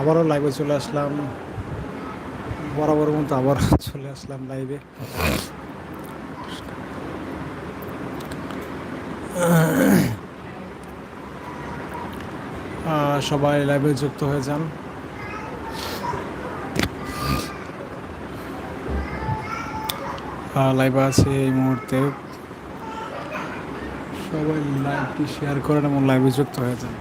আবারও লাইভে চলে আসলাম। বরাবর মতো আবার চলে আসলাম লাইভে সবাই লাইভে যুক্ত হয়ে যান। লাইভে আছে এই মুহূর্তে। সবাই লাইভটি শেয়ার করেন এবং লাইভে যুক্ত হয়ে যান।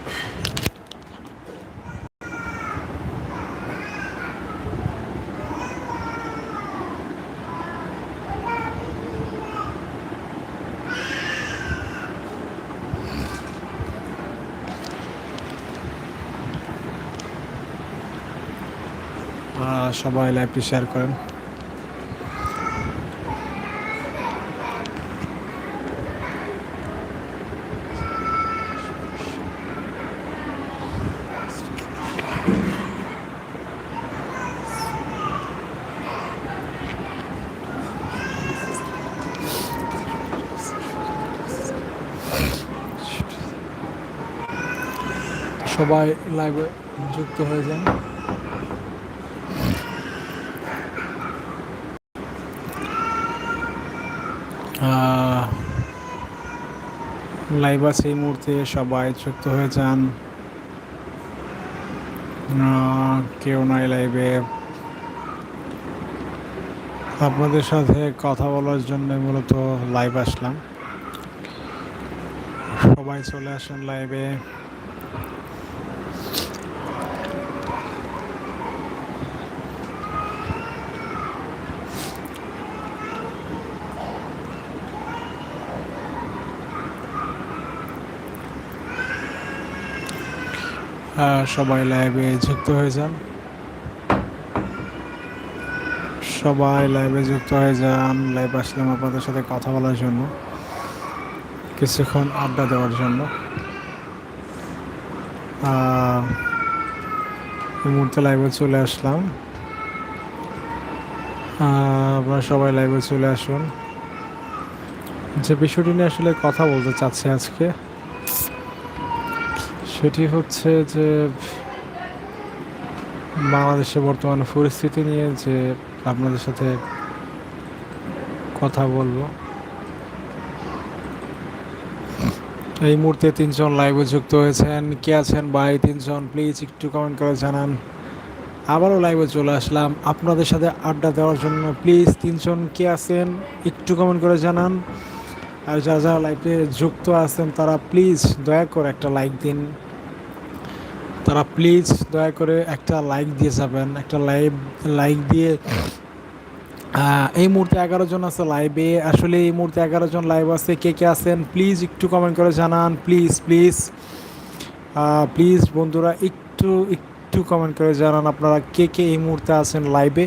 সবাই লাইভটি শেয়ার করেন। সবাই লাইভে যুক্ত হয়ে যান। লাইভ আছে এই মুহূর্তে, সবাই যুক্ত হয়ে যান। কেউ নাই লাইভে। আপনাদের সাথে কথা বলার জন্য মূলত লাইভ আসলাম। সবাই চলে আসেন লাইভে। সবাই লাইভে যুক্ত হয়ে যান। সবাই লাইভে যুক্ত হয়ে যান লাইভ আসলাম আপনাদের সাথে কথা বলার জন্য, কিছুক্ষণ আড্ডা দেওয়ার জন্য। এই মুহূর্তে লাইভে চলে আসলাম। আপনারা সবাই লাইভে চলে আসুন। যে বিষয়টি নিয়ে আসলে কথা বলতে চাচ্ছি আজকে সেটি হচ্ছে যে বাংলাদেশে বর্তমান পরিস্থিতি নিয়ে যে আপনাদের সাথে কথা বলব। এই মুহূর্তে তিনজন লাইভে যুক্ত হয়েছেন। কে আছেন ভাই? তিনজন প্লিজ একটু কমেন্ট করে জানান। আবারও লাইভে চলে আসলাম। আপনাদের সাথে আড্ডা দেওয়ার জন্য প্লিজ তিনজন কে আছেন একটু কমেন্ট করে জানান। আর যারা যারা লাইভে যুক্ত আছেন তারা প্লিজ দয়া করে একটা লাইক দিন। তারা প্লিজ দয়া করে একটা লাইক দিয়ে যাবেন, একটা লাইভ লাইক দিয়ে। এই মুহূর্তে এগারো জন আছে লাইভে আসলে এই মুহূর্তে এগারো জন লাইভ আছে। কে কে আছেন? প্লিজ একটু কমেন্ট করে জানান। প্লিজ প্লিজ প্লিজ বন্ধুরা, একটু একটু কমেন্ট করে জানান আপনারা কে কে এই মুহূর্তে আছেন লাইভে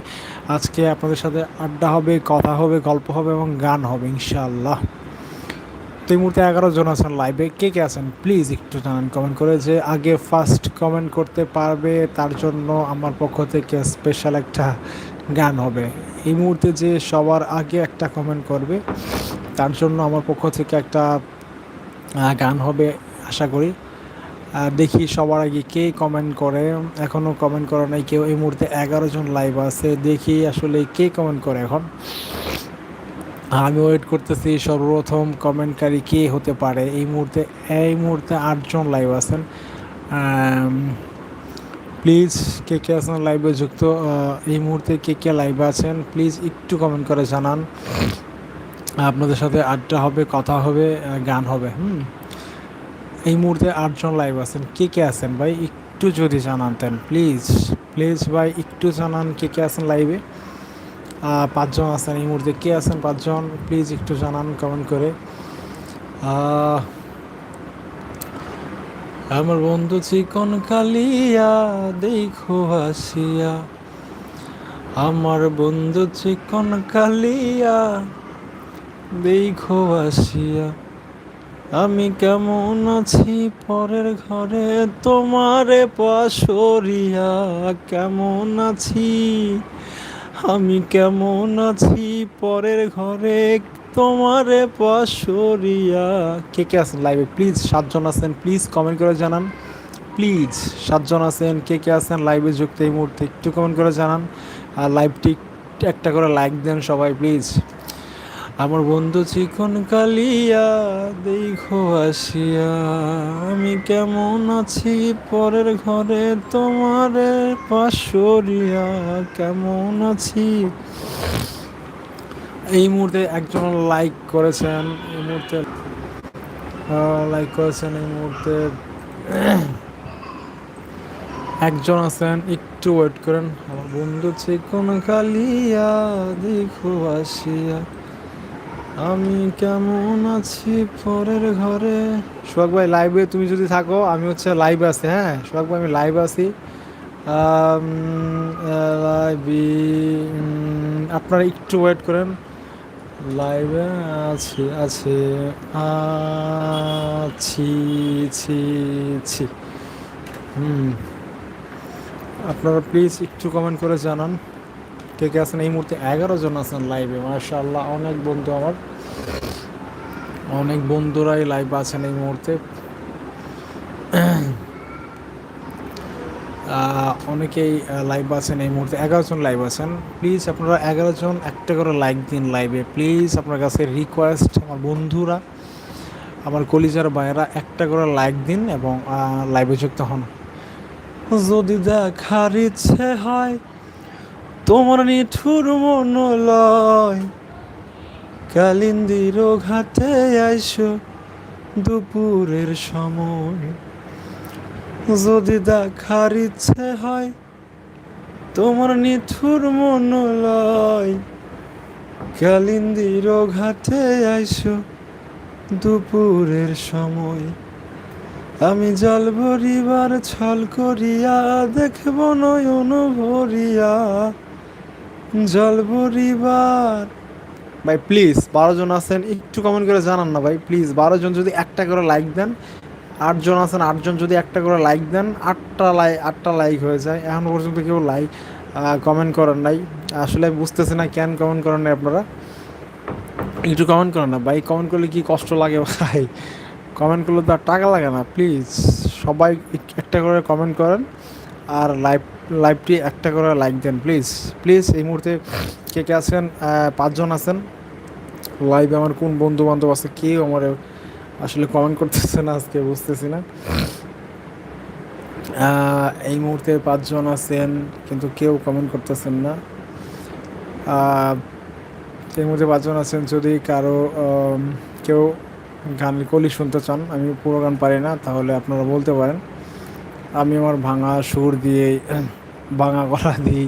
আজকে আপনাদের সাথে আড্ডা হবে, কথা হবে, গল্প হবে এবং গান হবে, ইনশাআল্লাহ। তো এই মুহূর্তে এগারো জন আছেন লাইভে কে কে আছেন? প্লিজ একটু জানান কমেন্ট করে যে আগে ফার্স্ট কমেন্ট করতে পারবে, তার জন্য আমার পক্ষ থেকে স্পেশাল একটা গান হবে। এই মুহূর্তে যে সবার আগে একটা কমেন্ট করবে, তার জন্য আমার পক্ষ থেকে একটা গান হবে, আশা করি। দেখি সবার আগে কে কমেন্ট করে। এখনও কমেন্ট করে নাই, কেউ এই মুহূর্তে এগারো জন লাইভ আছে। দেখি আসলে কে কমেন্ট করে এখন। আমি ওয়েট করতেছি সর্বপ্রথম কমেন্টকারী কে হতে পারে? এই মুহূর্তে এই মুহূর্তে আটজন লাইভ আছেন। প্লিজ কে কে আছেন লাইভে যুক্ত? এই মুহূর্তে কে কে লাইভে আছেন? প্লিজ একটু কমেন্ট করে জানান। আপনাদের সাথে আড্ডা হবে, কথা হবে গান হবে। হুম। এই মুহূর্তে আটজন লাইভ আছেন। কে কে আছেন ভাই? একটু যদি জানাতেন প্লিজ প্লিজ ভাই, একটু জানান কে কে আছেন লাইভে পাঁচজন আছেন এই মুহূর্তে। কে আছেন পাঁচজন? প্লিজ একটু জানান কমেন্ট করে। আমার বন্ধু চিকন কালিয়া, দেখো আসিয়া আমার বন্ধু চিকন কালিয়া, দেখো আসিয়া আমি কেমন আছি পরের ঘরে, তোমারে পাশরিয়া। কেমন আছি? আমি কেমন আছি পরের ঘরে তোমারে পাশরিয়া। কে কে আছেন লাইভে প্লিজ সাতজন আছেন। প্লিজ কমেন্ট করে জানান। প্লিজ সাতজন আছেন। কে কে আছেন লাইভে যুক্ত এই মুহূর্তে একটু কমেন্ট করে জানান। আর লাইভটি একটা করে লাইক দেন সবাই প্লিজ আমার বন্ধু চিকন কালিয়া দেখো আসিয়া, আমি কেমন আছি পরের ঘরে তোমারে পাশরিয়া, কেমন আছি? এই মুহূর্তে একজন লাইক করেছেন, এই মুহূর্তে লাইক করেছেন এই মুহূর্তে। একজন আছেন, একটু ওয়েট করেন। আমার বন্ধু চিকন কালিয়া দেখো আসিয়া। আমি কেমন আছি পরের ঘরে? সোহাগ ভাই লাইভে তুমি যদি থাকো, আমি হচ্ছে লাইভে আছি হ্যাঁ? সোহাগ ভাই, আমি লাইভে আছি। আপনারা একটু ওয়েট করেন। লাইভে আছি, আছে, আছি, ছি ছি। হুম। আপনারা প্লিজ একটু কমেন্ট করে জানান। কে কে আছেন? এই মুহূর্তে এগারো জন আছেন লাইভে মাশাআল্লাহ, অনেক বন্ধু আমার। অনেক বন্ধুরাই লাইভ আছেন এই মুহূর্তে। অনেকেই লাইভ আছেন এই মুহূর্তে। এগারো জন লাইভ আছেন। প্লিজ আপনারা এগারো জন একটা করে লাইক দিন লাইভে প্লিজ আপনার কাছে রিকোয়েস্ট আমার বন্ধুরা, আমার কলিজার ভাইয়েরা একটা করে লাইক দিন এবং লাইভে যুক্ত হন। যদি দেখার ইচ্ছে হয় তোমার নিঠুর মন লয় কালিন্দির ঘাটে আইসো দুপুরের সময়। যদি দেখার ইচ্ছে হয়, তোমার নিঠুর লয় কালিন্দির ঘাটে আইসো দুপুরের সময়। আমি জল ভরিবার ছল করিয়া দেখব নয়ন ভরিয়া জল ভরিবার। ভাই প্লিজ বারো জন আছেন, একটু কমেন্ট করে জানান না ভাই প্লিজ বারো জন যদি একটা করে লাইক দেন আটজন আছেন আটজন যদি একটা করে লাইক দেন, আটটা লাইক আটটা লাইক হয়ে যায়। এখন পর্যন্ত কেউ লাইক কমেন্ট করেন নাই। আসলে বুঝতেছি না কেন কমেন্ট করেন নাই আপনারা। একটু কমেন্ট করেন না ভাই কমেন্ট করলে কি কষ্ট লাগে ভাই? কমেন্ট করলে তো আর টাকা লাগে না প্লিজ সবাই এক- একটা করে কমেন্ট করেন। আর লাইভ, লাইভটি একটা করে লাইক দেন প্লিজ প্লিজ এই মুহূর্তে কে কে আছেন? পাঁচজন আছেন। লাইভে আমার কোন বন্ধু বান্ধব আছে? কেউ আমার আসলে কমেন্ট করতেছে না, আজকে বুঝতেছি না। এই মুহূর্তে পাঁচজন আছেন, কিন্তু কেউ কমেন্ট করতেছেন না। এই মুহূর্তে পাঁচজন আছেন, যদি কারও কেউ গান কলি শুনতে চান, আমি পুরো গান পারি না, তাহলে আপনারা বলতে পারেন। আমি আমার ভাঙা সুর দিয়ে, ভাঙা গলা দিই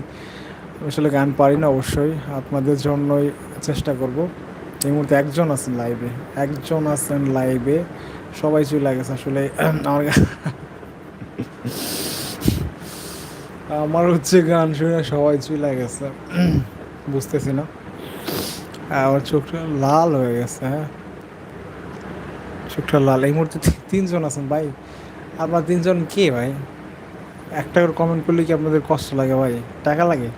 আসলে গান পারি না অবশ্যই। আপনাদের জন্যই চেষ্টা করব। এই মুহূর্তে একজন আছেন লাইভে একজন আছেন লাইভে সবাই চলে গেছে আসলে, আমার আমার হচ্ছে গান শুনে সবাই চলে গেছে। বুঝতেছি না। আমার চোখটা লাল হয়ে গেছে হ্যাঁ। চোখটা লাল। এই মুহূর্তে তিনজন আছেন, ভাই। আপনার তিনজন কে ভাই? একটা করে কমেন্ট করলে কি আপনাদের কষ্ট লাগে ভাই? টাকা লাগে?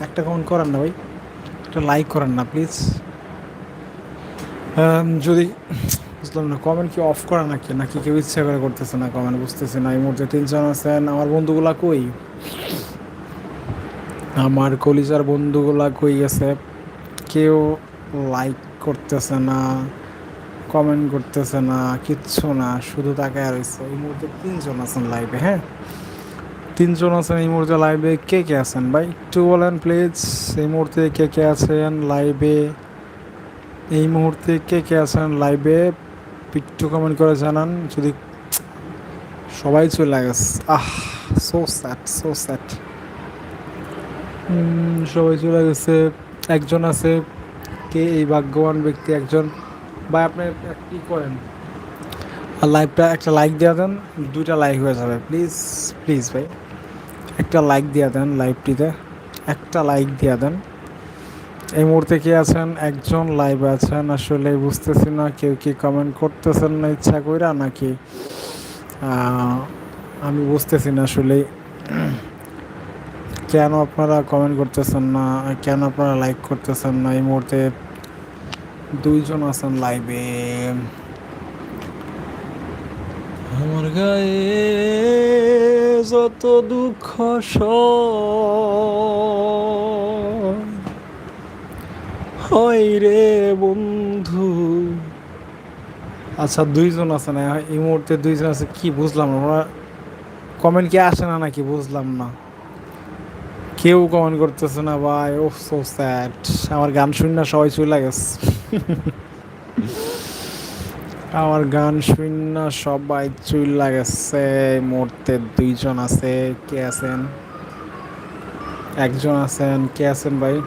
একটা কমেন্ট করেন না ভাই। একটা লাইক করেন না প্লিজ যদি, বুঝলাম না কমেন্ট কি অফ করা নাকি? নাকি কেউ ইচ্ছা করে করতেছে না কমেন্ট বুঝতেছে না। এই মুহূর্তে তিনজন আছেন। আমার বন্ধুগুলা কই? আমার কলিজার বন্ধুগুলা কই গেছে? কেউ লাইক করতেছে না। কমেন্ট করতেছে না, কিচ্ছু না, শুধু তাকায় রয়েছে। এই মুহূর্তে তিনজন আছেন লাইভে হ্যাঁ? তিনজন আছেন এই মুহূর্তে লাইভে কে কে আছেন ভাই? একটু বলেন প্লিজ এই মুহূর্তে কে কে আছেন লাইভে এই মুহূর্তে কে কে আছেন লাইভে একটু কমেন্ট করে জানান, যদি সবাই চলে গেছে। আহ সো স্যাট সো স্যাট সবাই চলে গেছে। একজন আছে, কে এই ভাগ্যবান ব্যক্তি? একজন ভাই, আপনি কি করেন? লাইভটা একটা লাইক দিয়ে দেন, দুইটা লাইক হয়ে যাবে। প্লিজ প্লিজ ভাই, একটা লাইক দিয়ে দেন লাইভটিতে একটা লাইক দিয়ে দেন। এই মুহূর্তে কি আছেন? একজন লাইভ আছেন। আসলে বুঝতেছি না কেউ কি কমেন্ট করতেছেন না ইচ্ছা কইরা, নাকি আমি বুঝতেছি না আসলে। কেন আপনারা কমেন্ট করতেছেন না? কেন আপনারা লাইক করতেছেন না? এই মুহূর্তে দুইজন আছেন লাইভে আমার গায়ে যত দুঃখ হয় রে বন্ধু। আচ্ছা দুইজন আছে না এই মুহূর্তে দুইজন আছে কি বুঝলাম না ওরা কমেন্ট কি আসে না নাকি বুঝলাম না। কেউ কমেন্ট করতেছে না ভাই ও সো স্যাড আমার গান শুনি না সবাই চলে গেছে। আমার গান শুনি না সবাই চলে গেছে এই মুহূর্তে দুইজন আছে, কে আছেন? একজন আছেন, কে আছেন ভাই?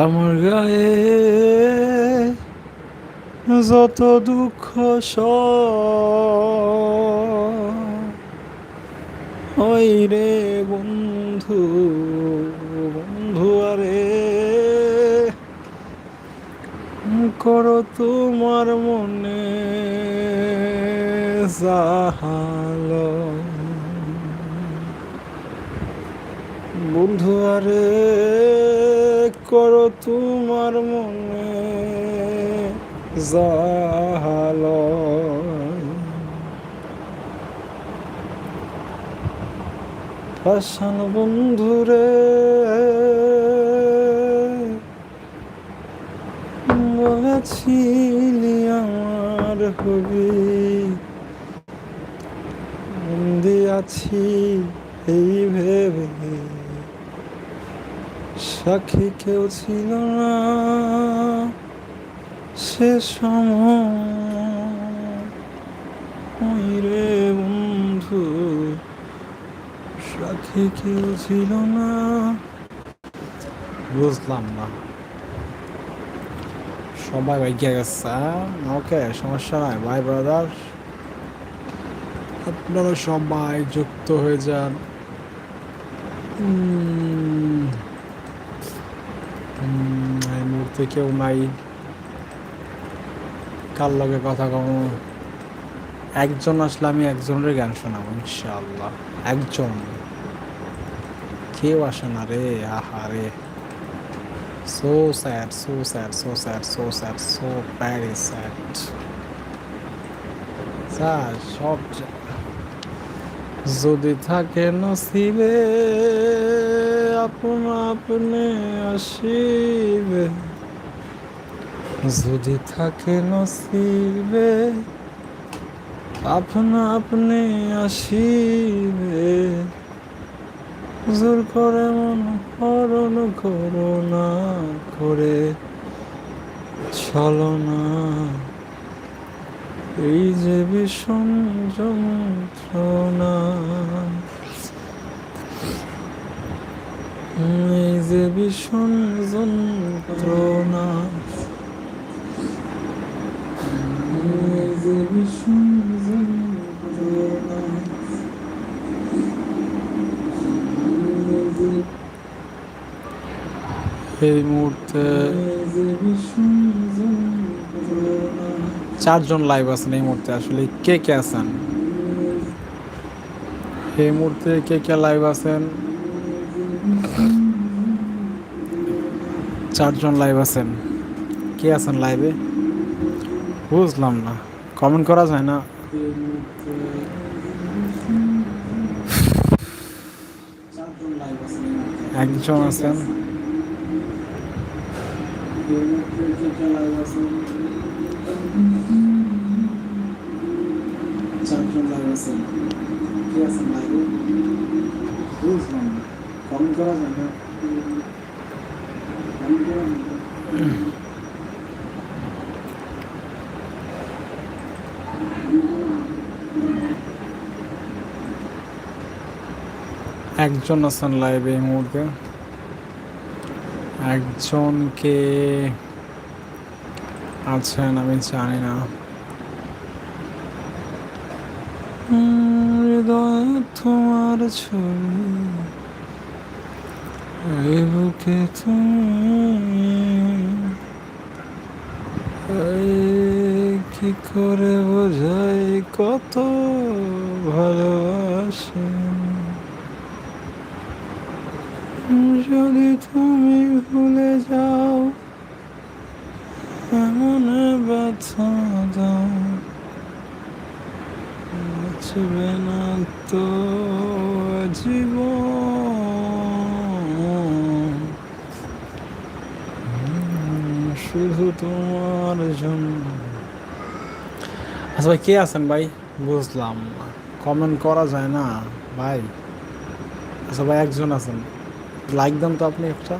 আমার গায়ে যত দুঃখ ওই রে বন্ধু। বন্ধু বন্ধু আরে। করো তোমার মনে জাহালো বন্ধু আরে করো তোমার মনে জাহাল পাশান বন্ধুরে বলেছিলি আমার হবি। আছি এই ভেবে। সাক্ষী কেউ ছিল না সে সময়। রে বন্ধু। সাক্ষী কেউ ছিল না। বুঝলাম না। সবাই ভাগ্যে গেছে ওকে, সমস্যা নাই ভাই ব্রাদার আপনারা সবাই যুক্ত হয়ে যান। এই মুহূর্তে কেউ নাই। কার লগে কথা কম? একজন আসলে আমি একজনের গান শোনাবো, ইনশাআল্লাহ। একজন। কেউ আসে না রে, আহা রে। So sad so sad so sad so sad so very sad sir, সব যদি থাকে নসিবে, আপন আপনি আসিবে। যদি থাকে নসিবে, আপনা আপনি আসিবে। জোর করে মন হরণ করোনা করে ছলনা এই যে ভীষণ যন্ত্রণা, এই যে ভীষণ যন্ত্রণা, এই যে ভীষণ যন্ত্রণা এই মুহূর্তে চারজন লাইভ আছেন এই মুহূর্তে, আসলে কে কে আছেন? এই মুহূর্তে কে কে লাইভ আছেন? চারজন লাইভ আছেন। কে আছেন লাইভে বুঝলাম না। কমেন্ট করা যায় না? একজন আছেন চারজন লাইভ আছেন কে আছেন লাইভে বুঝলাম না কমেন্ট করা যায় না কমেন্ট করা যায় না। একজন আছেন লাইভে এই মুহূর্তে। একজনকে আছেন, আমি জানি না। তোমার ছবি কি করে বোঝাই কত ভালোবাসি। যদি তুমি ভুলে যাও ব্যথা দাও। বাঁচবে না তো উম, শুধু তোমার জন্য। আচ্ছা ভাই কে আছেন ভাই? বুঝলাম। কমেন্ট করা যায় না ভাই। আচ্ছা ভাই একজন আছেন। লাইক দেন তো আপনি একটা।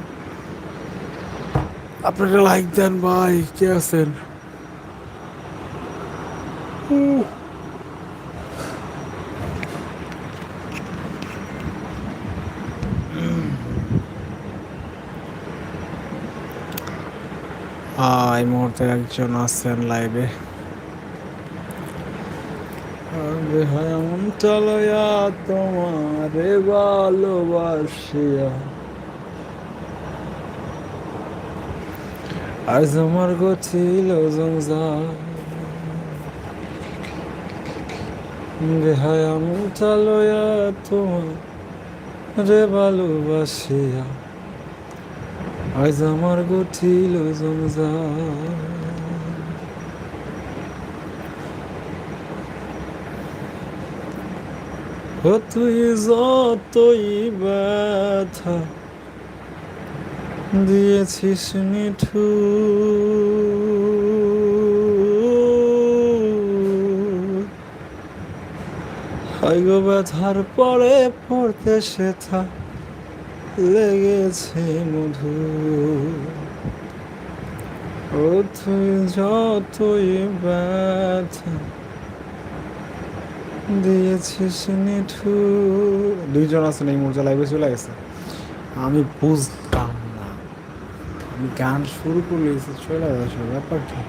আপনি একটা লাইক দেন ভাই কে আছেন? এই মুহূর্তে একজন আছেন লাইভে এমন চালয়া তোমারে ভালোবাসিয়া আজ আমার গছিল সংসার বেহায় রে ভালোবাসিয়া। আজ আমার গঠিল তুই যতই ব্যথা দিয়েছিস মিঠু গো ব্যথার পরে পড়তে সেথা লেগেছে মধু। ও তুই যতই ব্যথা দিয়েছিস নিঠু। দুইজন আছেন এই মুহূর্তে লাইভে চলে গেছে। আমি আমি গান শুরু করলে চলে গেছে ব্যাপার কি?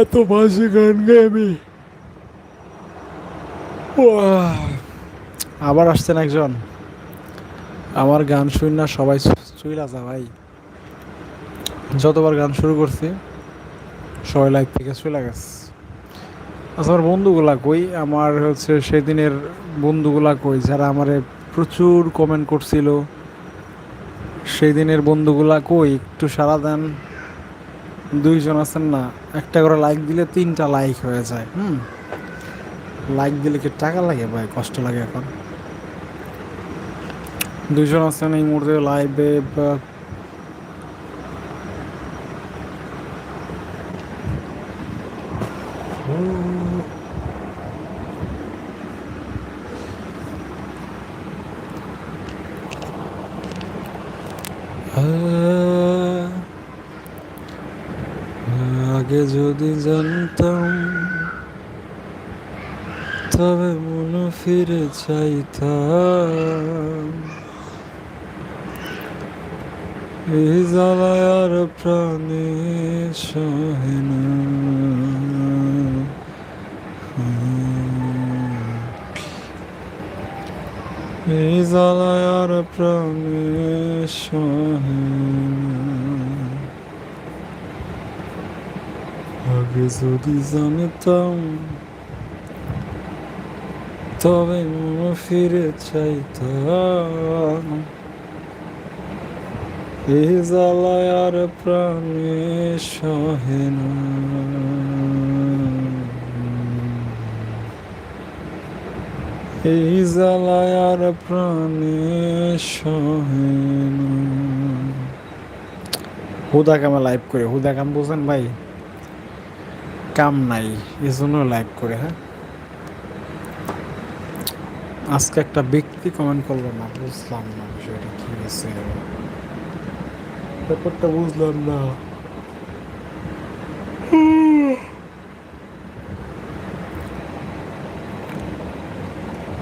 এত বাজে গান গাই আমি। আবার আসছেন একজন। আমার গান শুন না সবাই চইলা যা ভাই। যতবার গান শুরু করছি সবাই লাইভ থেকে চলে গেছে। আচ্ছা আমার বন্ধুগুলা কই? আমার হচ্ছে সেদিনের বন্ধুগুলা কই? যারা আমারে প্রচুর কমেন্ট করছিল সেই দিনের বন্ধুগুলা কই? একটু সারা দেন। দুইজন আছেন না। একটা করে লাইক দিলে তিনটা লাইক হয়ে যায়, হুম? লাইক দিলে কি টাকা লাগে ভাই? কষ্ট লাগে এখন। দুইজন আছেন এই মুহূর্তে লাইভে আগে যদি জানতাম তবে মনে ফিরে চাইতাম। এই জ্বালায় আর প্রাণে সহে না। এই জ্বালায় আর প্রাণে সহে না। আগে যদি জানতাম তবে ফিরে চাইতাম। এই আর প্রাণে সহে না। এই জ্বালায় আর প্রাণে সহে হুদা কামে লাইভ করে, হুদা কাম বুঝেন ভাই, কাম নাই এই জন্য লাইভ করে হ্যাঁ? আজকে একটা ব্যক্তি কমেন্ট করল না, বুঝলাম না বিষয়টা কি হয়েছে। ব্যাপারটা বুঝলাম না।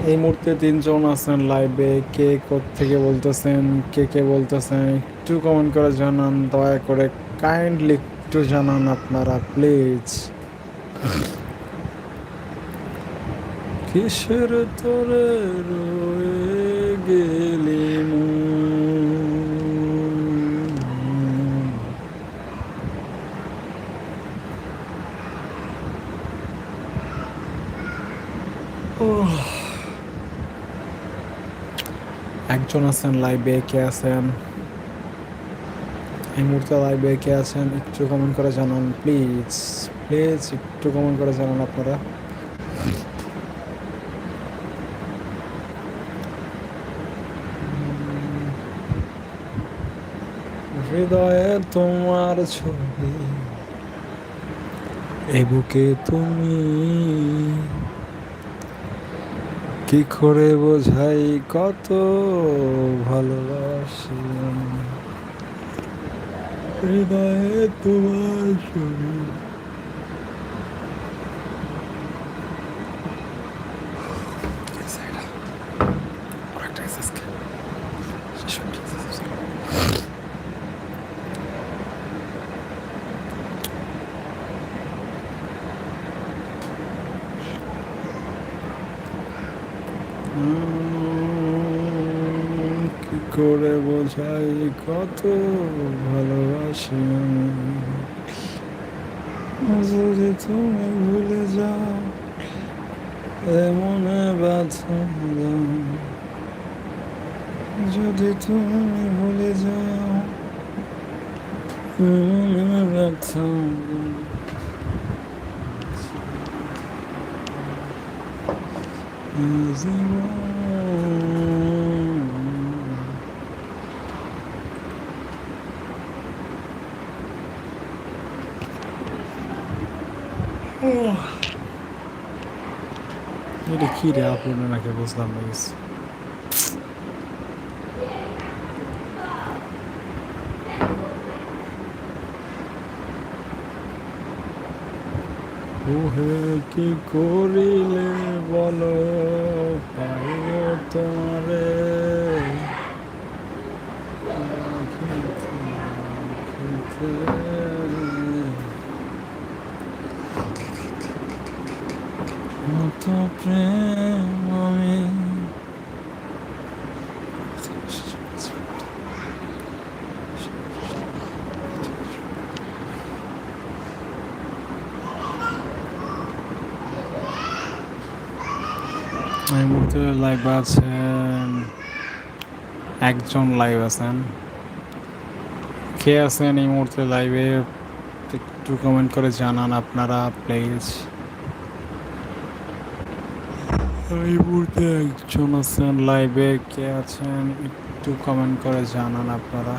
এই মুহূর্তে তিনজন আছেন লাইভে কে থেকে বলতেছেন, কে কে বলতেছেন, একটু কমেন্ট করে জানান, দয়া করে কাইন্ডলি একটু জানান আপনারা প্লিজ কিসের তোরে রয়ে গেলি একজন আছেন, লাইভে কে আছেন? এই মুহূর্তে লাইভে কে আছেন? একটু কমেন্ট করে জানান প্লিজ প্লিজ একটু কমেন্ট করে জানান আপনারা। হৃদয়ে তোমার ছবি এ বুকে তুমি কি করে বোঝাই কত ভালোবাসি। হৃদয়ে তোমার ছবি উম, কি করে বোঝাই কত ভালোবাসি আমি যদি তুমি ভুলে যাও এমনে ব্যথা দাও যদি তুমি ভুলে যাও এমনে ব্যথা দাও জীবন এটা কি রে আপনি নাকি বুঝলাম না কিছু। ওহে, কি করিলে বলো পাইব তোমারে। মত প্রেম আমি এই মুহূর্তে লাইভ আছেন একজন লাইভ আছেন। কে আছেন এই মুহূর্তে লাইভে একটু কমেন্ট করে জানান আপনারা প্লিজ এই মুহূর্তে একজন আছেন লাইভে কে আছেন? একটু কমেন্ট করে জানান আপনারা।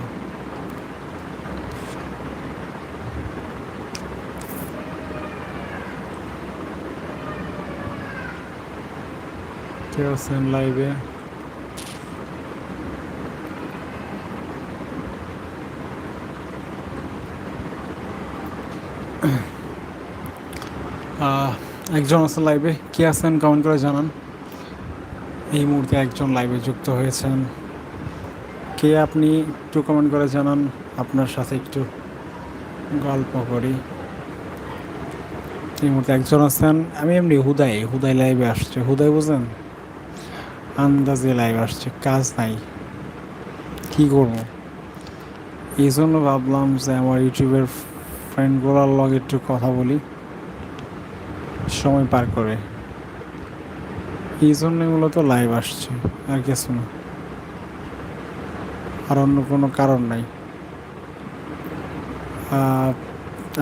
কে আছেন লাইভে আহ, একজন আছেন লাইভে কে আছেন কমেন্ট করে জানান। এই মুহূর্তে একজন লাইভে যুক্ত হয়েছেন। কে আপনি একটু কমেন্ট করে জানান। আপনার সাথে একটু গল্প করি। এই মুহূর্তে একজন আছেন। আমি এমনি হুদাই হুদাই লাইভে আসছে। হুদাই বুঝলেন? আন্দাজে লাইভ আসছে। কাজ নাই। কি করব? এই জন্য ভাবলাম যে আমার ইউটিউবের ফ্রেন্ডগুলোর লগে একটু কথা বলি। সময় পার করে। এই জন্যই মূলত লাইভ আসছে, আর কিছু না। আর অন্য কোনো কারণ নাই।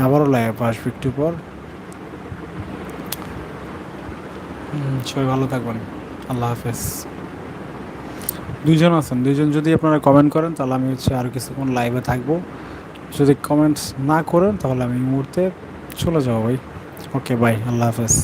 আবারও লাইভ আসবে একটু পর। সবাই ভালো থাকবেন। আল্লাহ হাফেজ। দুজন আছেন। দুজন যদি আপনারা কমেন্ট করেন, তাহলে আমি হচ্ছে আর কিছুক্ষণ লাইভে থাকব। যদি কমেন্টস না করেন, তাহলে আমি এই মুহূর্তে চলে যাব ভাই। ওকে বাই আল্লাহ হাফেজ